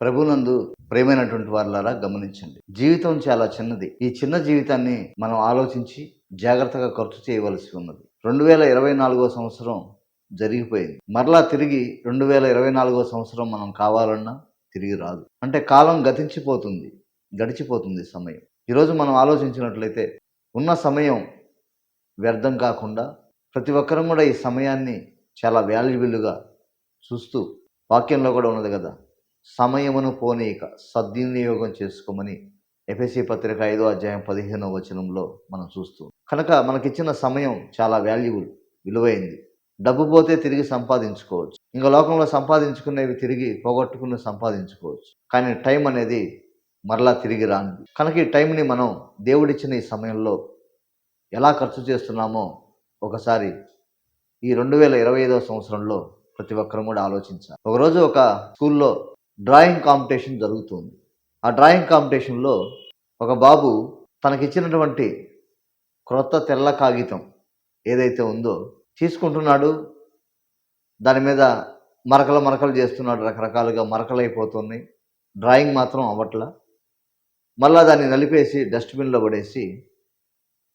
ప్రభునందు ప్రేమైనటువంటి వారిలారా గమనించండి. జీవితం చాలా చిన్నది. ఈ చిన్న జీవితాన్ని మనం ఆలోచించి జాగ్రత్తగా ఖర్చు చేయవలసి ఉన్నది. రెండు వేల ఇరవై నాలుగో సంవత్సరం జరిగిపోయింది. మరలా తిరిగి రెండు వేల ఇరవై నాలుగో సంవత్సరం మనం కావాలన్నా తిరిగి రాదు. అంటే కాలం గతించిపోతుంది గడిచిపోతుంది సమయం. ఈరోజు మనం ఆలోచించినట్లయితే ఉన్న సమయం వ్యర్థం కాకుండా ప్రతి ఒక్కరం కూడా ఈ సమయాన్ని చాలా వాల్యుబుల్గా చూస్తూ వాక్యంలో కూడా ఉన్నది కదా సమయమును పోనీక సద్వినియోగం చేసుకోమని ఎఫ్ఎస్సి పత్రిక ఐదో అధ్యాయం పదిహేనో వచనంలో మనం చూస్తూ కనుక మనకిచ్చిన సమయం చాలా వాల్యుబుల్ విలువైంది. డబ్బు పోతే తిరిగి సంపాదించుకోవచ్చు. ఇంకా లోకంలో సంపాదించుకునేవి తిరిగి పోగొట్టుకుని సంపాదించుకోవచ్చు. కానీ టైం అనేది మరలా తిరిగి రాను కనుక ఈ టైంని మనం దేవుడిచ్చిన ఈ సమయంలో ఎలా ఖర్చు చేస్తున్నామో ఒకసారి ఈ రెండు వేల ఇరవై ఐదవ సంవత్సరంలో ప్రతి ఒక్కరూ కూడా ఆలోచించాలి. ఒకరోజు ఒక స్కూల్లో డ్రాయింగ్ కాంపిటీషన్ జరుగుతుంది. ఆ డ్రాయింగ్ కాంపిటీషన్లో ఒక బాబు తనకిచ్చినటువంటి క్రొత్త తెల్ల కాగితం ఏదైతే ఉందో తీసుకుంటున్నాడు. దాని మీద మరకలు మరకలు చేస్తున్నాడు. రకరకాలుగా మరకలు అయిపోతున్నాయి డ్రాయింగ్ మాత్రం అవ్వట్లా. మళ్ళా దాన్ని నలిపేసి డస్ట్బిన్లో పడేసి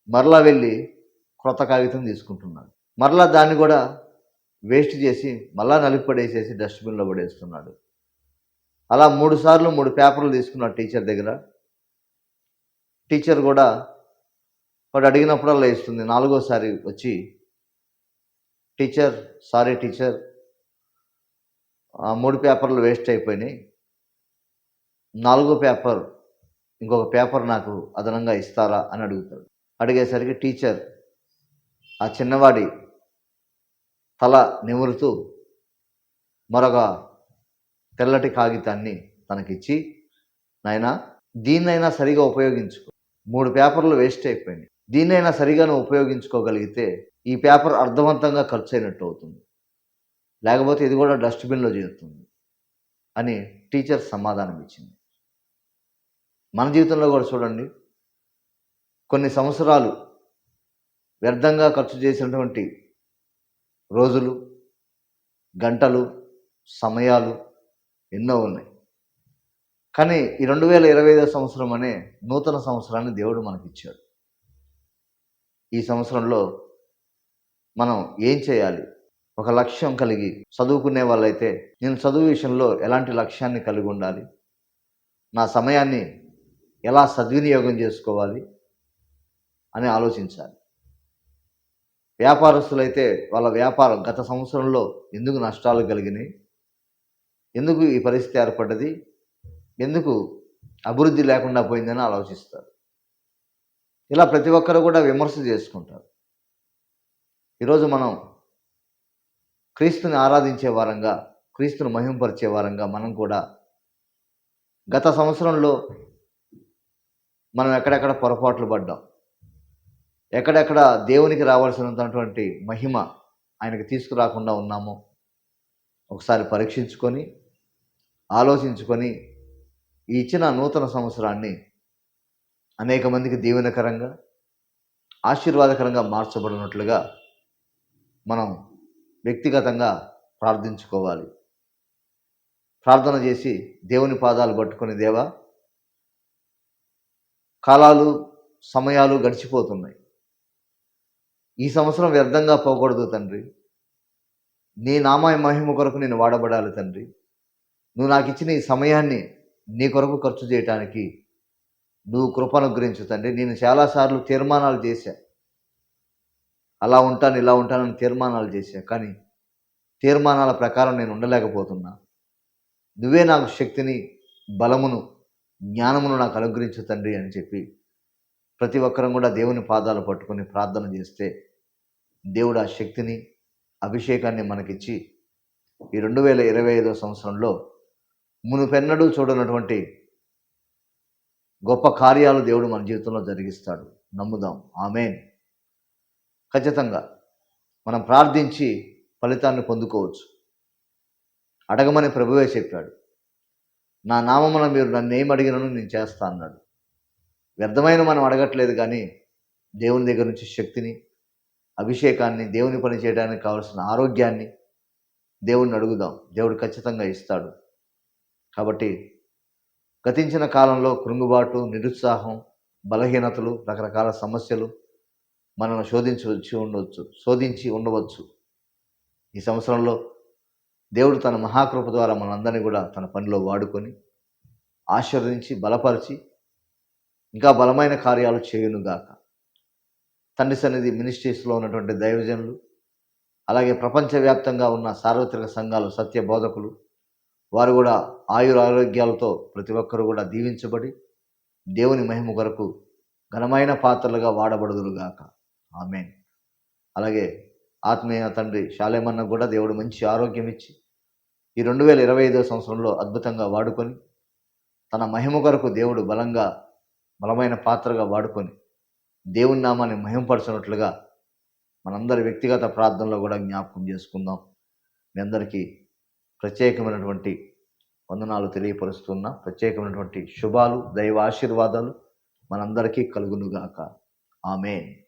మరలా వెళ్ళి క్రొత్త కాగితం తీసుకుంటున్నాడు. మరలా దాన్ని కూడా వేస్ట్ చేసి మళ్ళా నలిపి పడేసేసి డస్ట్బిన్లో పడేస్తున్నాడు. అలా మూడు సార్లు మూడు పేపర్లు తీసుకున్నాడు టీచర్ దగ్గర. టీచర్ కూడా వాడు అడిగినప్పుడల్లా ఇస్తుంది. నాలుగోసారి వచ్చి టీచర్ సారీ టీచర్ ఆ మూడు పేపర్లు వేస్ట్ అయిపోయినాయి. నాలుగో పేపర్ ఇంకొక పేపర్ నాకు అదనంగా ఇస్తారా? అని అడుగుతాడు. అడిగేసరికి టీచర్ ఆ చిన్నవాడి తల నిమురుతూ మరొక తెల్లటి కాగితాన్ని తనకిచ్చి నాయనా దీన్నైనా సరిగా ఉపయోగించుకో. మూడు పేపర్లు వేస్ట్ అయిపోయింది దీన్నైనా సరిగా నువ్వు ఉపయోగించుకోగలిగితే ఈ పేపర్ అర్థవంతంగా ఖర్చు అయినట్టు అవుతుంది. లేకపోతే ఇది కూడా డస్ట్బిన్లో చేరుతుంది అని టీచర్ సమాధానం ఇచ్చింది మన జీవితంలో కూడా చూడండి కొన్ని సంవత్సరాలు వ్యర్థంగా ఖర్చు చేసినటువంటి రోజులు గంటలు సమయాలు ఎన్నో ఉన్నాయి. కానీ ఈ రెండు వేల ఇరవై ఐదో సంవత్సరం అనే నూతన సంవత్సరాన్ని దేవుడు మనకిచ్చాడు. ఈ సంవత్సరంలో మనం ఏం చేయాలి? ఒక లక్ష్యం కలిగి చదువుకునే వాళ్ళైతే నేను చదువు విషయంలో ఎలాంటి లక్ష్యాన్ని కలిగి ఉండాలి? నా సమయాన్ని ఎలా సద్వినియోగం చేసుకోవాలి? అని ఆలోచించాలి. వ్యాపారస్తులైతే వాళ్ళ వ్యాపారం గత సంవత్సరంలో ఎందుకు నష్టాలు కలిగినాయి? ఎందుకు ఈ పరిస్థితి ఏర్పడ్డది? ఎందుకు అభివృద్ధి లేకుండా పోయిందని ఆలోచిస్తారు. ఇలా ప్రతి ఒక్కరు కూడా విమర్శ చేసుకుంటారు. ఈరోజు మనం క్రీస్తుని ఆరాధించే వారంగా క్రీస్తుని మహింపరిచే వారంగా మనం కూడా గత సంవత్సరంలో మనం ఎక్కడెక్కడ పొరపాట్లు పడ్డాం ఎక్కడెక్కడ దేవునికి రావాల్సినటువంటి మహిమ ఆయనకి తీసుకురాకుండా ఉన్నామో ఒకసారి పరీక్షించుకొని ఆలోచించుకొని ఈ ఇచ్చిన నూతన సంవత్సరాన్ని అనేక మందికి దీవెనకరంగా ఆశీర్వాదకరంగా మార్చబడినట్లుగా మనం వ్యక్తిగతంగా ప్రార్థించుకోవాలి. ప్రార్థన చేసి దేవుని పాదాలు పట్టుకుని దేవా కాలాలు సమయాలు గడిచిపోతున్నాయి. ఈ సంవత్సరం వ్యర్థంగా పోకూడదు తండ్రి. నీ నామాయ మహిమ కొరకు నేను వాడబడాలి తండ్రి. నువ్వు నాకు ఇచ్చిన ఈ సమయాన్ని నీ కొరకు ఖర్చు చేయటానికి నువ్వు కృపను గురించి తండ్రి. నేను చాలాసార్లు తీర్మానాలు చేశా. అలా ఉంటాను ఇలా ఉంటానని తీర్మానాలు చేశా. కానీ తీర్మానాల ప్రకారం నేను ఉండలేకపోతున్నా. నువ్వే నాకు శక్తిని బలమును జ్ఞానమును నాకు అనుగ్రహించు తండ్రి అని చెప్పి ప్రతి ఒక్కరం కూడా దేవుని పాదాలు పట్టుకొని ప్రార్థన చేస్తే దేవుడు ఆ శక్తిని అభిషేకాన్ని మనకిచ్చి ఈ రెండు వేల ఇరవై ఐదో సంవత్సరంలో మునుపెన్నడూ చూడనటువంటి గొప్ప కార్యాలు దేవుడు మన జీవితంలో జరిగిస్తాడు. నమ్ముదాం. ఆమెన్. ఖచ్చితంగా మనం ప్రార్థించి ఫలితాన్ని పొందుకోవచ్చు. అడగమని ప్రభువే చెప్పాడు. నా నామమున మీరు నన్ను ఏం అడిగినను నేను చేస్తా అన్నాడు. వ్యర్థమైన మనం అడగట్లేదు కానీ దేవుని దగ్గర నుంచి శక్తిని అభిషేకాన్ని దేవుని పని చేయడానికి కావాల్సిన ఆరోగ్యాన్ని దేవుణ్ణి అడుగుదాం. దేవుడు ఖచ్చితంగా ఇస్తాడు. కాబట్టి గతించిన కాలంలో కృంగుబాటు నిరుత్సాహం బలహీనతలు రకరకాల సమస్యలు మనల్ని శోధించవచ్చు ఉండవచ్చు శోధించి ఉండవచ్చు. ఈ సంవత్సరంలో దేవుడు తన మహాకృప ద్వారా మనందరినీ కూడా తన పనిలో వాడుకొని ఆశీర్వదించి బలపరిచి ఇంకా బలమైన కార్యాలు చేయునుగాక. తండ్రి సన్నిధి మినిస్ట్రీస్లో ఉన్నటువంటి దైవజనులు అలాగే ప్రపంచవ్యాప్తంగా ఉన్న సార్వత్రిక సంఘాలు సత్య బోధకులు వారు కూడా ఆయుర ఆరోగ్యాలతో ప్రతి ఒక్కరు కూడా దీవించబడి దేవుని మహిమ కొరకు ఘనమైన పాత్రలుగా వాడబడుదురుగాక ఆమెన్. అలాగే ఆత్మీయ తండ్రి శాలేమన్న కూడా దేవుడు మంచి ఆరోగ్యం ఇచ్చి ఈ రెండు వేల ఇరవై ఐదో సంవత్సరంలో అద్భుతంగా వాడుకొని తన మహిమ కొరకు దేవుడు బలంగా బలమైన పాత్రగా వాడుకొని దేవుని నామాన్ని మహిమపరచినట్లుగా మనందరి వ్యక్తిగత ప్రార్థనలో కూడా జ్ఞాపకం చేసుకుందాం. మీ అందరికీ ప్రత్యేకమైనటువంటి వందనాలు తెలియపరుస్తున్న ప్రత్యేకమైనటువంటి శుభాలు దైవ ఆశీర్వాదాలు మనందరికీ కలుగునుగాక. ఆమెన్.